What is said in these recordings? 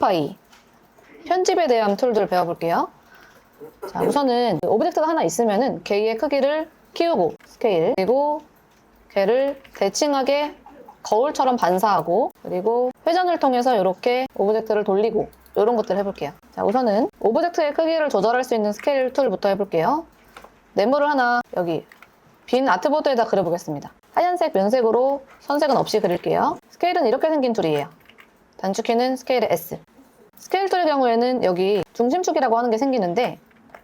모디파이 편집에 대한 툴들 배워볼게요. 자, 우선은 오브젝트가 하나 있으면은 걔의 크기를 키우고 스케일 그리고 걔를 대칭하게 거울처럼 반사하고 그리고 회전을 통해서 이렇게 오브젝트를 돌리고 이런 것들 해볼게요. 자, 우선은 오브젝트의 크기를 조절할 수 있는 스케일 툴부터 해볼게요. 네모를 하나 여기 빈 아트보드에다 그려보겠습니다. 하얀색 면색으로 선색은 없이 그릴게요. 스케일은 이렇게 생긴 툴이에요. 단축키는 스케일의 S. 스케일 툴의 경우에는 여기 중심축이라고 하는 게 생기는데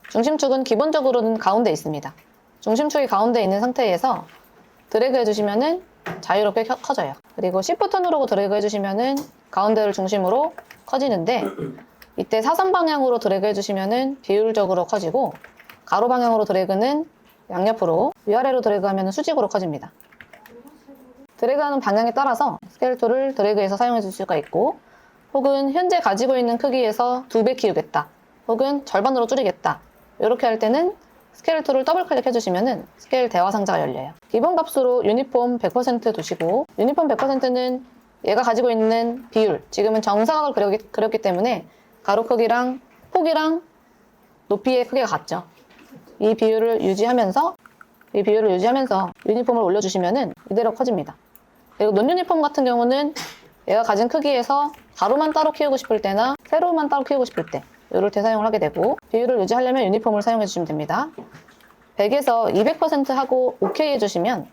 중심축은 기본적으로는 가운데 있습니다. 중심축이 가운데 있는 상태에서 드래그 해주시면은 자유롭게 켜- 커져요. 그리고 Shift 누르고 드래그 해주시면은 가운데를 중심으로 커지는데 이때 사선 방향으로 드래그 해주시면은 비율적으로 커지고 가로 방향으로 드래그는 양옆으로 위아래로 드래그하면 수직으로 커집니다. 드래그하는 방향에 따라서 스케일 툴을 드래그해서 사용해 줄 수가 있고 혹은 현재 가지고 있는 크기에서 두 배 키우겠다 혹은 절반으로 줄이겠다 이렇게 할 때는 스케일 툴을 더블 클릭해 주시면은 스케일 대화 상자가 열려요. 기본 값으로 유니폼 100% 두시고 유니폼 100%는 얘가 가지고 있는 비율 지금은 정사각을 그렸기, 그렸기 때문에 가로 크기랑 폭이랑 높이의 크기가 같죠. 이 비율을 유지하면서 이 비율을 유지하면서 유니폼을 올려주시면은 이대로 커집니다. 그리고 논 유니폼 같은 경우는 얘가 가진 크기에서 가로만 따로 키우고 싶을 때나 세로만 따로 키우고 싶을 때 이럴 때 사용을 하게 되고 비율을 유지하려면 유니폼을 사용해 주시면 됩니다. 100에서 200% 하고 OK 해주시면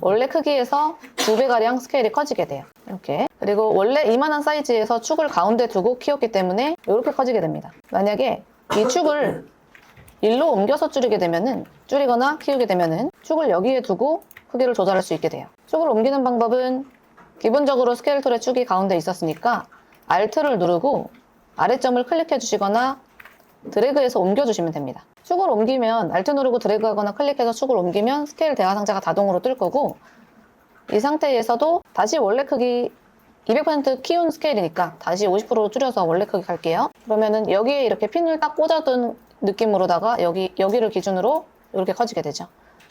원래 크기에서 두 배가량 스케일이 커지게 돼요. 이렇게. 그리고 원래 이만한 사이즈에서 축을 가운데 두고 키웠기 때문에 이렇게 커지게 됩니다. 만약에 이 축을 일로 옮겨서 줄이게 되면은 줄이거나 키우게 되면은 축을 여기에 두고 크기를 조절할 수 있게 돼요. 축을 옮기는 방법은 기본적으로 스케일 툴의 축이 가운데 있었으니까 Alt를 누르고 아래점을 클릭해 주시거나 드래그해서 옮겨 주시면 됩니다. 축을 옮기면 Alt 누르고 드래그하거나 클릭해서 축을 옮기면 스케일 대화 상자가 자동으로 뜰 거고 이 상태에서도 다시 원래 크기 200% 키운 스케일이니까 다시 50% 줄여서 원래 크기 갈게요. 그러면은 여기에 이렇게 핀을 딱 꽂아둔 느낌으로다가 여기 여기를 기준으로 이렇게 커지게 되죠.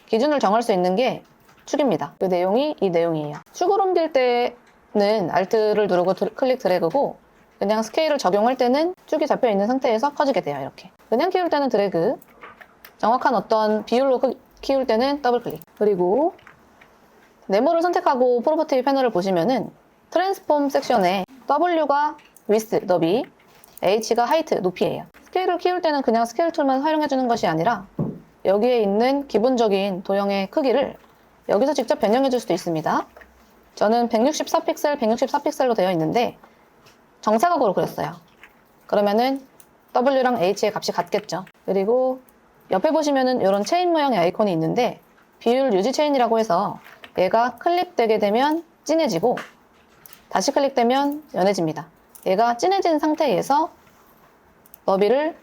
기준을 정할 수 있는 게 축입니다. 그 내용이 이 내용이에요. 축을 옮길 때는 Alt를 누르고 드- 클릭 드래그고 그냥 스케일을 적용할 때는 축이 잡혀 있는 상태에서 커지게 돼요. 이렇게. 그냥 키울 때는 드래그, 정확한 어떤 비율로 크- 키울 때는 더블 클릭. 그리고 네모를 선택하고 프로퍼티 패널을 보시면은 트랜스폼 섹션에 W가 위스, 너비, H가 하이트, 높이예요. 스케일을 키울 때는 그냥 스케일 툴만 활용해주는 것이 아니라 여기에 있는 기본적인 도형의 크기를 여기서 직접 변형해 줄 수도 있습니다. 저는 164픽셀, 164픽셀로 되어 있는데 정사각으로 그렸어요. 그러면은 W랑 H의 값이 같겠죠. 그리고 옆에 보시면은 이런 체인 모양의 아이콘이 있는데 비율 유지 체인이라고 해서 얘가 클릭되게 되면 진해지고 다시 클릭되면 연해집니다. 얘가 진해진 상태에서 너비를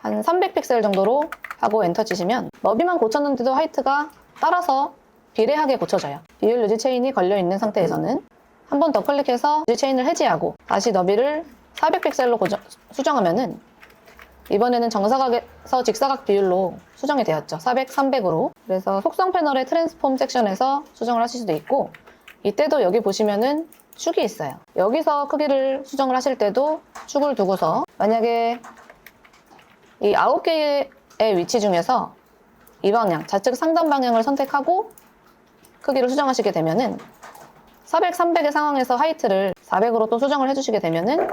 한 300픽셀 정도로 하고 엔터 치시면 너비만 고쳤는데도 하이트가 따라서 비례하게 고쳐져요. 비율 유지 체인이 걸려 있는 상태에서는 한 번 더 클릭해서 유지 체인을 해제하고 다시 너비를 400픽셀로 수정하면은 이번에는 정사각에서 직사각 비율로 수정이 되었죠. 400, 300으로. 그래서 속성 패널의 트랜스폼 섹션에서 수정을 하실 수도 있고 이때도 여기 보시면은 축이 있어요. 여기서 크기를 수정을 하실 때도 축을 두고서 만약에 이 9개의 위치 중에서 이 방향, 좌측 상단 방향을 선택하고 크기를 수정하시게 되면은 400, 300의 상황에서 하이트를 400으로 또 수정을 해주시게 되면은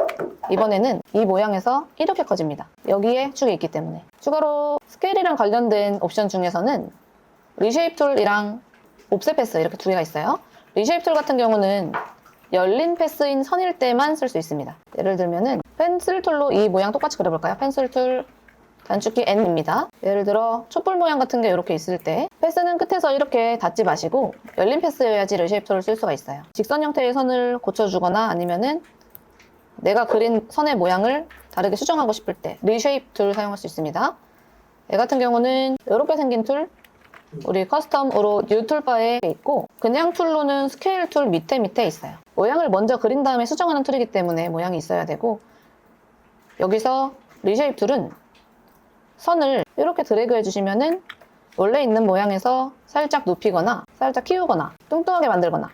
이번에는 이 모양에서 이렇게 커집니다. 여기에 축이 있기 때문에. 추가로 스케일이랑 관련된 옵션 중에서는 리쉐입 툴이랑 옵셋 패스 이렇게 두 개가 있어요. 리쉐입 툴 같은 경우는 열린 패스인 선일 때만 쓸 수 있습니다. 예를 들면은 펜슬 툴로 이 모양 똑같이 그려볼까요? 펜슬 툴 단축키 N입니다. 예를 들어 촛불 모양 같은 게 이렇게 있을 때 패스는 끝에서 이렇게 닫지 마시고 열린 패스여야지 툴을 쓸 수가 있어요. 직선 형태의 선을 고쳐주거나 아니면은 내가 그린 선의 모양을 다르게 수정하고 싶을 때 리쉐입 툴 사용할 수 있습니다. 얘 같은 경우는 이렇게 생긴 툴 우리 커스텀으로 뉴 툴바에 있고 그냥 툴로는 스케일 툴 밑에 밑에 있어요. 모양을 먼저 그린 다음에 수정하는 툴이기 때문에 모양이 있어야 되고 여기서 리쉐입 툴은 선을 이렇게 드래그 해주시면은 원래 있는 모양에서 살짝 눕히거나 살짝 키우거나 뚱뚱하게 만들거나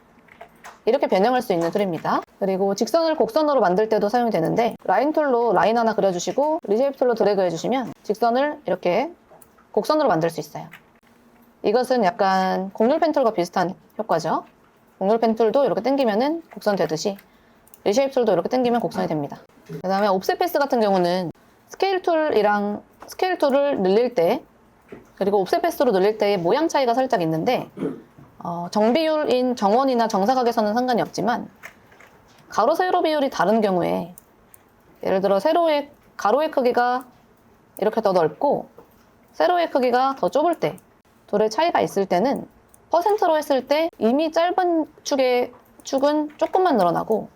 이렇게 변형할 수 있는 툴입니다. 그리고 직선을 곡선으로 만들 때도 사용이 되는데 라인 툴로 라인 하나 그려주시고 리쉐이프 툴로 드래그 해주시면 직선을 이렇게 곡선으로 만들 수 있어요. 이것은 약간 곡률 펜 툴과 비슷한 효과죠. 곡률 펜 툴도 이렇게 당기면은 곡선 되듯이 리쉐이프 툴도 이렇게 당기면 곡선이 됩니다. 그 다음에 옵셋 패스 같은 경우는 스케일 툴이랑 스케일 툴을 늘릴 때 그리고 옵셋 패스로 늘릴 때의 모양 차이가 살짝 있는데 어, 정비율인 정원이나 정사각에서는 상관이 없지만 가로 세로 비율이 다른 경우에 예를 들어 세로의 가로의 크기가 이렇게 더 넓고 세로의 크기가 더 좁을 때 둘의 차이가 있을 때는 퍼센트로 했을 때 이미 짧은 축의 축은 조금만 늘어나고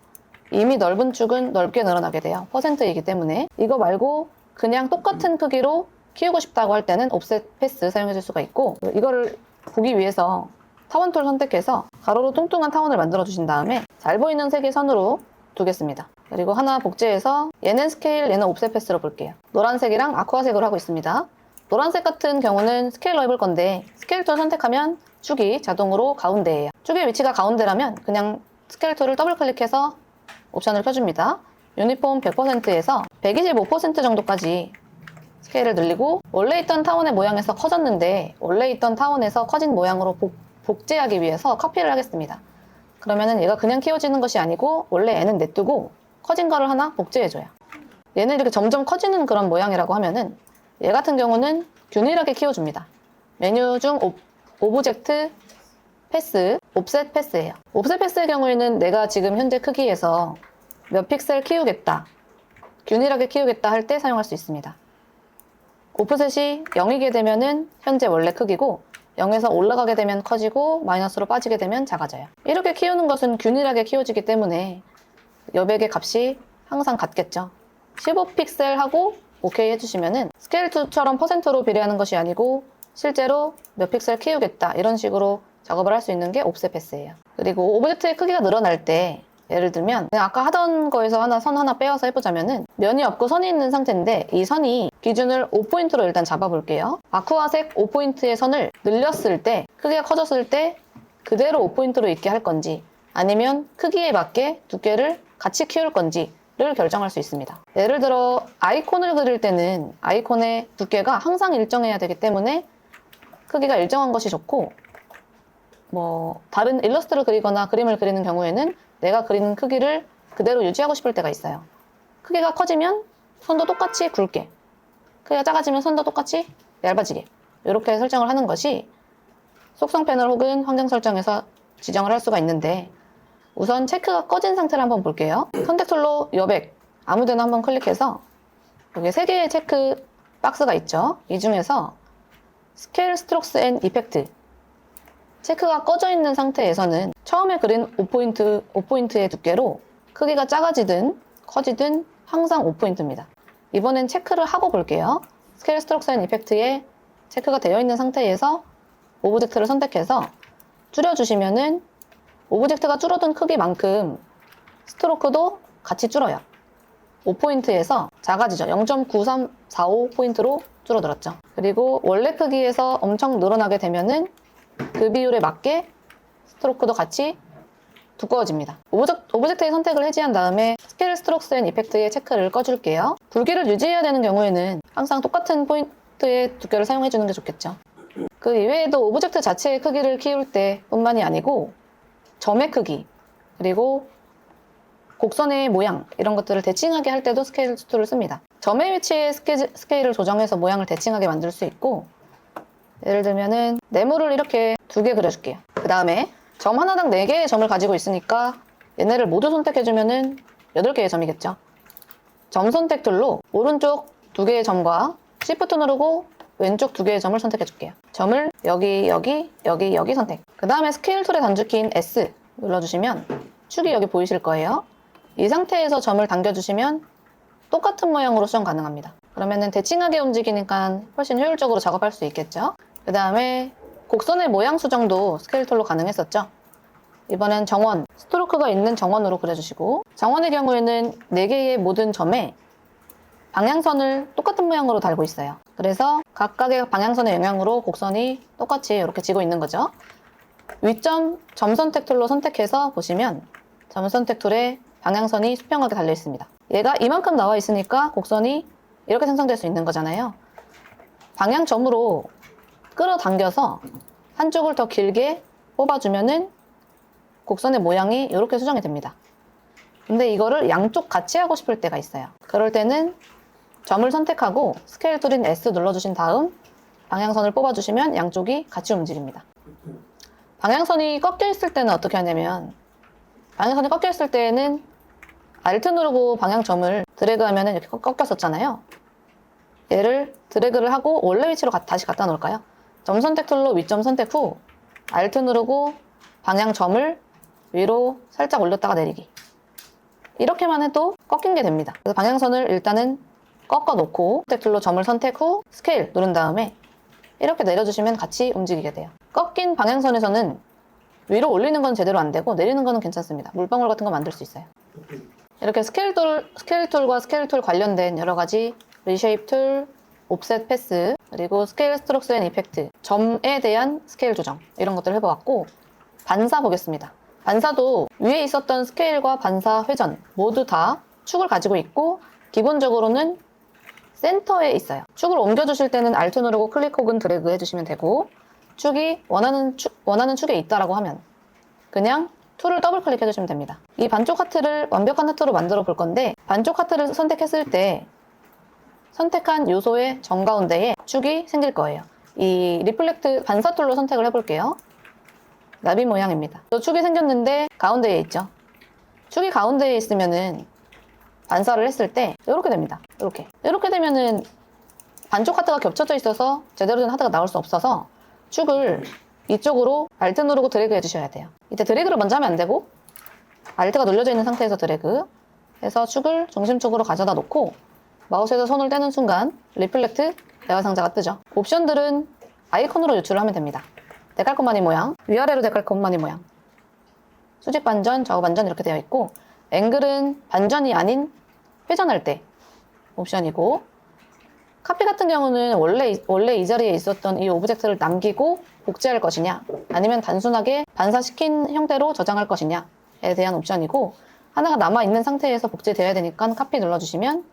이미 넓은 축은 넓게 늘어나게 돼요. 퍼센트이기 때문에 이거 말고 그냥 똑같은 크기로 키우고 싶다고 할 때는 옵셋 패스 사용해 줄 수가 있고 이거를 보기 위해서 타원 툴 선택해서 가로로 뚱뚱한 타원을 만들어 주신 다음에 잘 보이는 색의 선으로 두겠습니다. 그리고 하나 복제해서 얘는 스케일, 얘는 옵셋 패스로 볼게요. 노란색이랑 아쿠아색으로 하고 있습니다. 노란색 같은 경우는 스케일로 해볼 건데 스케일 툴 선택하면 축이 자동으로 가운데예요. 축의 위치가 가운데라면 그냥 스케일 툴을 더블 클릭해서 옵션을 켜줍니다. 유니폼 100%에서 125% 정도까지 스케일을 늘리고 원래 있던 타원의 모양에서 커졌는데 원래 있던 타원에서 커진 모양으로 복, 복제하기 위해서 커피를 하겠습니다. 그러면은 얘가 그냥 키워지는 것이 아니고 원래 애는 냅두고 커진 거를 하나 복제해줘요. 얘는 이렇게 점점 커지는 그런 모양이라고 하면은 얘 같은 경우는 균일하게 키워줍니다. 메뉴 중 오, 오브젝트 패스, 옵셋 패스예요. 옵셋 패스의 경우에는 내가 지금 현재 크기에서 몇 픽셀 키우겠다, 균일하게 키우겠다 할 때 사용할 수 있습니다. 오프셋이 0이게 되면은 현재 원래 크기고 0에서 올라가게 되면 커지고 마이너스로 빠지게 되면 작아져요. 이렇게 키우는 것은 균일하게 키워지기 때문에 여백의 값이 항상 같겠죠. 15픽셀 하고 오케이 해주시면은 스케일 2처럼 퍼센트로 비례하는 것이 아니고 실제로 몇 픽셀 키우겠다 이런 식으로 작업을 할 수 있는 게 옵셋 패스예요. 그리고 오브젝트의 크기가 늘어날 때 예를 들면 아까 하던 거에서 하나 선 하나 빼와서 해보자면은 면이 없고 선이 있는 상태인데 이 선이 기준을 5포인트로 일단 잡아볼게요. 아쿠아색 5포인트의 선을 늘렸을 때 크기가 커졌을 때 그대로 5포인트로 있게 할 건지 아니면 크기에 맞게 두께를 같이 키울 건지 를 결정할 수 있습니다. 예를 들어 아이콘을 그릴 때는 아이콘의 두께가 항상 일정해야 되기 때문에 크기가 일정한 것이 좋고 뭐 다른 일러스트를 그리거나 그림을 그리는 경우에는 내가 그린 크기를 그대로 유지하고 싶을 때가 있어요. 크기가 커지면 선도 똑같이 굵게, 크기가 작아지면 선도 똑같이 얇아지게 이렇게 설정을 하는 것이 속성 패널 혹은 환경 설정에서 지정을 할 수가 있는데 우선 체크가 꺼진 상태를 한번 볼게요. 선택 툴로 여백 아무데나 한번 클릭해서 여기 세 개의 체크 박스가 있죠. 이 중에서 스케일 스트록스 앤 이펙트 체크가 꺼져 있는 상태에서는 처음에 그린 5포인트, 5포인트의 두께로 크기가 작아지든 커지든 항상 5포인트입니다. 이번엔 체크를 하고 볼게요. 스케일 스트록스 앤 이펙트에 체크가 되어 있는 상태에서 오브젝트를 선택해서 줄여주시면은 오브젝트가 줄어든 크기만큼 스트로크도 같이 줄어요. 5포인트에서 작아지죠. 0.9345포인트로 줄어들었죠. 그리고 원래 크기에서 엄청 늘어나게 되면은 그 비율에 맞게 스트로크도 같이 두꺼워집니다. 오브젝 트, 의 선택을 해제한 다음에 스케일 스트록스 앤 이펙트의 체크를 꺼줄게요. 굵기를 유지해야 되는 경우에는 항상 똑같은 포인트의 두께를 사용해주는 게 좋겠죠. 그 이외에도 오브젝트 자체의 크기를 키울 때 뿐만이 아니고 점의 크기, 그리고 곡선의 모양 이런 것들을 대칭하게 할 때도 스케일 툴을 씁니다. 점의 위치에 스케, 스케일을 조정해서 모양을 대칭하게 만들 수 있고 예를 들면은 네모를 이렇게 두 개 그려줄게요. 그 다음에 점 하나당 네 개의 점을 가지고 있으니까 얘네를 모두 선택해주면은 여덟 개의 점이겠죠. 점 선택 툴로 오른쪽 두 개의 점과 Shift 누르고 왼쪽 두 개의 점을 선택해줄게요. 점을 여기, 여기, 여기, 여기 선택. 그 다음에 스케일 툴의 단축키인 S 눌러주시면 축이 여기 보이실 거예요. 이 상태에서 점을 당겨주시면 똑같은 모양으로 수정 가능합니다. 그러면은 대칭하게 움직이니까 훨씬 효율적으로 작업할 수 있겠죠. 그 다음에 곡선의 모양 수정도 스케일 툴로 가능했었죠. 이번엔 정원, 스트로크가 있는 정원으로 그려주시고 정원의 경우에는 4개의 모든 점에 방향선을 똑같은 모양으로 달고 있어요. 그래서 각각의 방향선의 영향으로 곡선이 똑같이 이렇게 지고 있는 거죠. 위점 점 선택 툴로 선택해서 보시면 점 선택 툴에 방향선이 수평하게 달려 있습니다. 얘가 이만큼 나와 있으니까 곡선이 이렇게 생성될 수 있는 거잖아요. 방향점으로 끌어당겨서 한쪽을 더 길게 뽑아주면은 곡선의 모양이 이렇게 수정이 됩니다. 근데 이거를 양쪽 같이 하고 싶을 때가 있어요. 그럴 때는 점을 선택하고 스케일 툴인 S 눌러주신 다음 방향선을 뽑아주시면 양쪽이 같이 움직입니다. 방향선이 꺾여 있을 때는 어떻게 하냐면 방향선이 꺾여 있을 때는 Alt 누르고 방향점을 드래그하면 이렇게 꺾- 꺾였었잖아요. 얘를 드래그를 하고 원래 위치로 가- 다시 갖다 놓을까요? 점 선택 툴로 위점 선택 후 Alt 누르고 방향점을 위로 살짝 올렸다가 내리기. 이렇게만 해도 꺾인 게 됩니다. 그래서 방향선을 일단은 꺾어 놓고 선택 툴로 점을 선택 후 스케일 누른 다음에 이렇게 내려주시면 같이 움직이게 돼요. 꺾인 방향선에서는 위로 올리는 건 제대로 안 되고 내리는 거는 괜찮습니다. 물방울 같은 거 만들 수 있어요. 이렇게 스케일 툴, 스케일 툴과 스케일 툴 관련된 여러 가지 리쉐이프 툴, 옵셋 패스, 그리고 스케일 스트록스 앤 이펙트, 점에 대한 스케일 조정 이런 것들을 해보았고 반사 보겠습니다. 반사도 위에 있었던 스케일과 반사 회전 모두 다 축을 가지고 있고 기본적으로는 센터에 있어요. 축을 옮겨주실 때는 Alt 누르고 클릭 혹은 드래그 해주시면 되고 축이 원하는 축, 원하는 축에 있다라고 하면 그냥 툴을 더블 클릭해 주시면 됩니다. 이 반쪽 하트를 완벽한 하트로 만들어 볼 건데 반쪽 하트를 선택했을 때 선택한 요소의 정가운데에 축이 생길 거예요. 이 리플렉트 반사 툴로 선택을 해볼게요. 나비 모양입니다. 또 축이 생겼는데 가운데에 있죠. 축이 가운데에 있으면은 반사를 했을 때 이렇게 됩니다. 이렇게 이렇게 되면은 반쪽 하트가 겹쳐져 있어서 제대로 된 하트가 나올 수 없어서 축을 이쪽으로 Alt 누르고 드래그 해주셔야 돼요. 이때 드래그를 먼저 하면 안 되고 Alt가 눌려져 있는 상태에서 드래그 해서 축을 중심 쪽으로 가져다 놓고 마우스에서 손을 떼는 순간 리플렉트 대화 상자가 뜨죠. 옵션들은 아이콘으로 유출을 하면 됩니다. 데칼코마니 모양, 위아래로 데칼코마니 모양, 수직 반전, 좌우 반전 이렇게 되어 있고 앵글은 반전이 아닌 회전할 때 옵션이고 카피 같은 경우는 원래, 이- 원래 이 자리에 있었던 이 오브젝트를 남기고 복제할 것이냐 아니면 단순하게 반사시킨 형태로 저장할 것이냐에 대한 옵션이고 하나가 남아있는 상태에서 복제되어야 되니까 카피 눌러주시면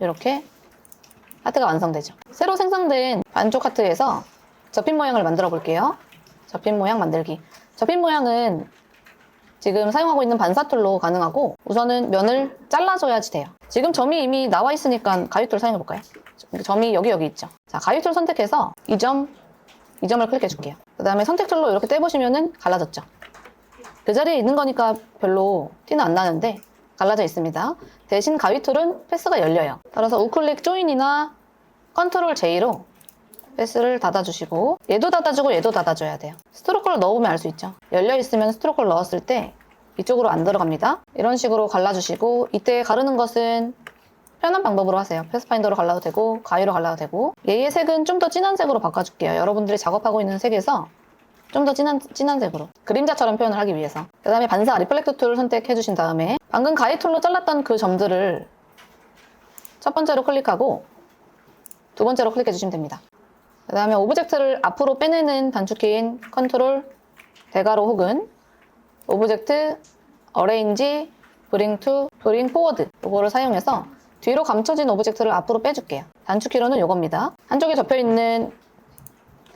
이렇게 하트가 완성되죠. 새로 생성된 반쪽 하트에서 접힌 모양을 만들어 볼게요. 접힌 모양 만들기. 접힌 모양은 지금 사용하고 있는 반사 툴로 가능하고 우선은 면을 잘라줘야지 돼요. 지금 점이 이미 나와 있으니까 가위 툴 사용해 볼까요? 점이 여기 여기 있죠. 자, 가위 툴 선택해서 이 점, 이 점을 클릭해 줄게요. 그 다음에 선택 툴로 이렇게 떼보시면은 갈라졌죠. 그 자리에 있는 거니까 별로 티는 안 나는데 갈라져 있습니다. 대신 가위 툴은 패스가 열려요. 따라서 우클릭 조인이나 컨트롤 J로 패스를 닫아주시고 얘도 닫아주고 얘도 닫아줘야 돼요. 스트로크를 넣어보면 알 수 있죠. 열려 있으면 스트로크를 넣었을 때 이쪽으로 안 들어갑니다. 이런 식으로 갈라주시고 이때 가르는 것은 편한 방법으로 하세요. 패스파인더로 갈라도 되고 가위로 갈라도 되고 얘의 색은 좀 더 진한 색으로 바꿔줄게요. 여러분들이 작업하고 있는 색에서 좀 더 진한, 진한 색으로 그림자처럼 표현을 하기 위해서 그 다음에 반사 리플렉트 툴을 선택해 주신 다음에 방금 가위 툴로 잘랐던 그 점들을 첫 번째로 클릭하고 두 번째로 클릭해 주시면 됩니다. 그 다음에 오브젝트를 앞으로 빼내는 단축키인 컨트롤 대가로 혹은 오브젝트 어레인지 브링 투 브링 포워드 이거를 사용해서 뒤로 감춰진 오브젝트를 앞으로 빼줄게요. 단축키로는 이겁니다. 한쪽에 접혀있는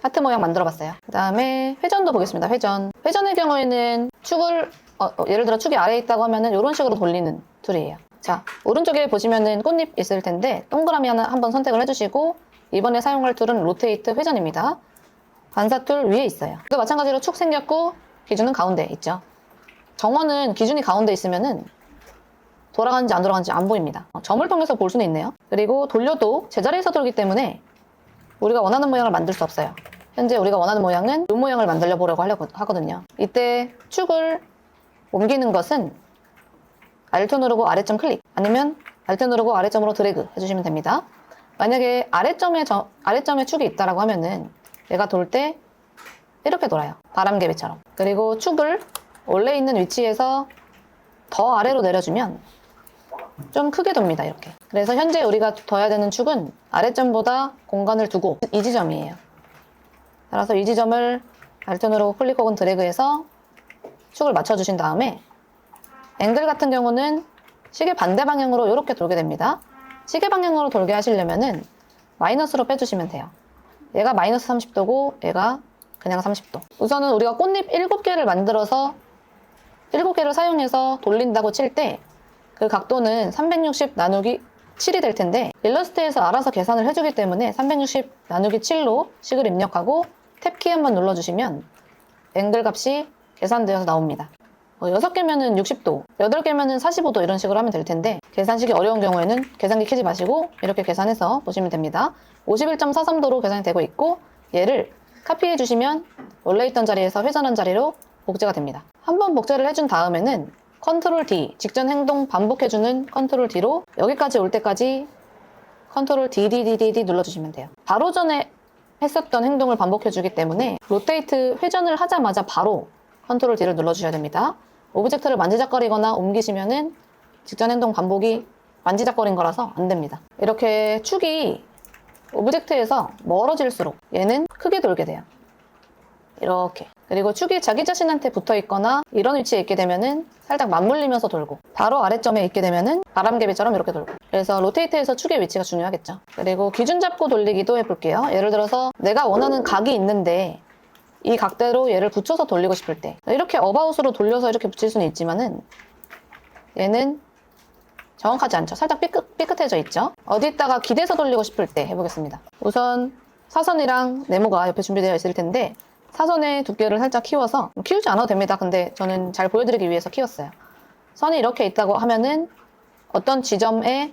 하트 모양 만들어 봤어요. 그 다음에 회전도 보겠습니다. 회전. 회전의 경우에는 축을, 어, 어, 예를 들어 축이 아래에 있다고 하면은 이런 식으로 돌리는 툴이에요. 자, 오른쪽에 보시면은 꽃잎 있을 텐데 동그라미 하나 한번 선택을 해주시고 이번에 사용할 툴은 로테이트 회전입니다. 반사 툴 위에 있어요. 또 마찬가지로 축 생겼고 기준은 가운데 있죠. 정원은 기준이 가운데 있으면은 돌아가는지 안 돌아가는지 안 보입니다. 어, 점을 통해서 볼 수는 있네요. 그리고 돌려도 제자리에서 돌기 때문에 우리가 원하는 모양을 만들 수 없어요. 현재 우리가 원하는 모양은 이 모양을 만들어 보려고 하려고 하거든요. 이때 축을 옮기는 것은 Alt 누르고 아래점 클릭 아니면 Alt 누르고 아래점으로 드래그 해주시면 됩니다. 만약에 아래점에 저- 아래점에 축이 있다라고 하면은 얘가 돌 때 이렇게 돌아요. 바람개비처럼. 그리고 축을 원래 있는 위치에서 더 아래로 내려주면 좀 크게 돕니다. 이렇게. 그래서 현재 우리가 둬야 되는 축은 아래점보다 공간을 두고 이 지점이에요. 따라서 이 지점을 알트 누르고 클릭 혹은 드래그해서 축을 맞춰주신 다음에 앵글 같은 경우는 시계 반대 방향으로 이렇게 돌게 됩니다. 시계 방향으로 돌게 하시려면은 마이너스로 빼주시면 돼요. 얘가 마이너스 30도고 얘가 그냥 30도. 우선은 우리가 꽃잎 7개를 만들어서 7개를 사용해서 돌린다고 칠 때 그 각도는 360 나누기 7이 될 텐데 일러스트에서 알아서 계산을 해주기 때문에 360 나누기 7로 식을 입력하고 탭 키 한번 눌러주시면 앵글 값이 계산되어서 나옵니다. 어, 6개면은 60도, 8개면은 45도 이런 식으로 하면 될 텐데 계산식이 어려운 경우에는 계산기 켜지 마시고 이렇게 계산해서 보시면 됩니다. 51.43도로 계산이 되고 있고 얘를 카피해 주시면 원래 있던 자리에서 회전한 자리로 복제가 됩니다. 한번 복제를 해준 다음에는 컨트롤 D, 직전 행동 반복해주는 컨트롤 D로 여기까지 올 때까지 컨트롤 D, D, D, D, D 눌러주시면 돼요. 바로 전에 했었던 행동을 반복해주기 때문에 로테이트 회전을 하자마자 바로 컨트롤 D를 눌러주셔야 됩니다. 오브젝트를 만지작거리거나 옮기시면은 직전 행동 반복이 만지작거린 거라서 안 됩니다. 이렇게 축이 오브젝트에서 멀어질수록 얘는 크게 돌게 돼요. 이렇게. 그리고 축이 자기 자신한테 붙어 있거나 이런 위치에 있게 되면은 살짝 맞물리면서 돌고 바로 아래점에 있게 되면은 바람개비처럼 이렇게 돌고 그래서 로테이트에서 축의 위치가 중요하겠죠. 그리고 기준 잡고 돌리기도 해볼게요. 예를 들어서 내가 원하는 각이 있는데 이 각대로 얘를 붙여서 돌리고 싶을 때 이렇게 어바웃으로 돌려서 이렇게 붙일 수는 있지만은 얘는 정확하지 않죠. 살짝 삐끗, 삐끗해져 있죠. 어디다가 기대서 돌리고 싶을 때 해보겠습니다. 우선 사선이랑 네모가 옆에 준비되어 있을 텐데 사선의 두께를 살짝 키워서 키우지 않아도 됩니다. 근데 저는 잘 보여드리기 위해서 키웠어요. 선이 이렇게 있다고 하면은 어떤 지점에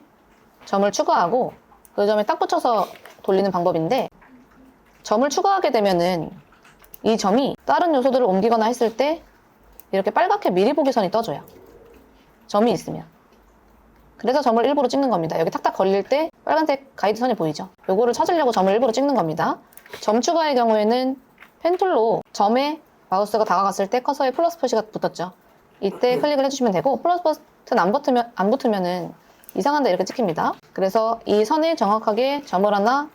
점을 추가하고 그 점에 딱 붙여서 돌리는 방법인데 점을 추가하게 되면은 이 점이 다른 요소들을 옮기거나 했을 때 이렇게 빨갛게 미리 보기 선이 떠져요. 점이 있으면. 그래서 점을 일부러 찍는 겁니다. 여기 탁탁 걸릴 때 빨간색 가이드 선이 보이죠? 요거를 찾으려고 점을 일부러 찍는 겁니다. 점 추가의 경우에는 펜툴로 점에 마우스가 다가갔을 때 커서에 플러스 표시가 붙었죠. 이때 클릭을 해주시면 되고 플러스 버튼 안 붙으면 안 붙으면은 이상한데 이렇게 찍힙니다. 그래서 이 선에 정확하게 점을 하나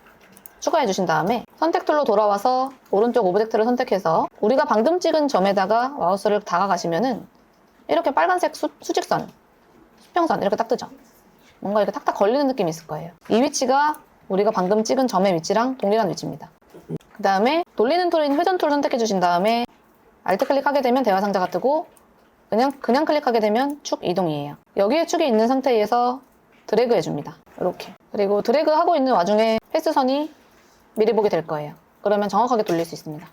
추가해 주신 다음에 선택 툴로 돌아와서 오른쪽 오브젝트를 선택해서 우리가 방금 찍은 점에다가 마우스를 다가가시면은 이렇게 빨간색 수, 수직선, 수평선 이렇게 딱 뜨죠. 뭔가 이렇게 탁탁 걸리는 느낌이 있을 거예요. 이 위치가 우리가 방금 찍은 점의 위치랑 동일한 위치입니다. 그 다음에 돌리는 툴인 회전 툴 선택해 주신 다음에 알트 클릭하게 되면 대화 상자가 뜨고 그냥 그냥 클릭하게 되면 축 이동이에요. 여기에 축이 있는 상태에서 드래그 해줍니다. 이렇게. 그리고 드래그 하고 있는 와중에 패스선이 미리 보게 될 거예요. 그러면 정확하게 돌릴 수 있습니다.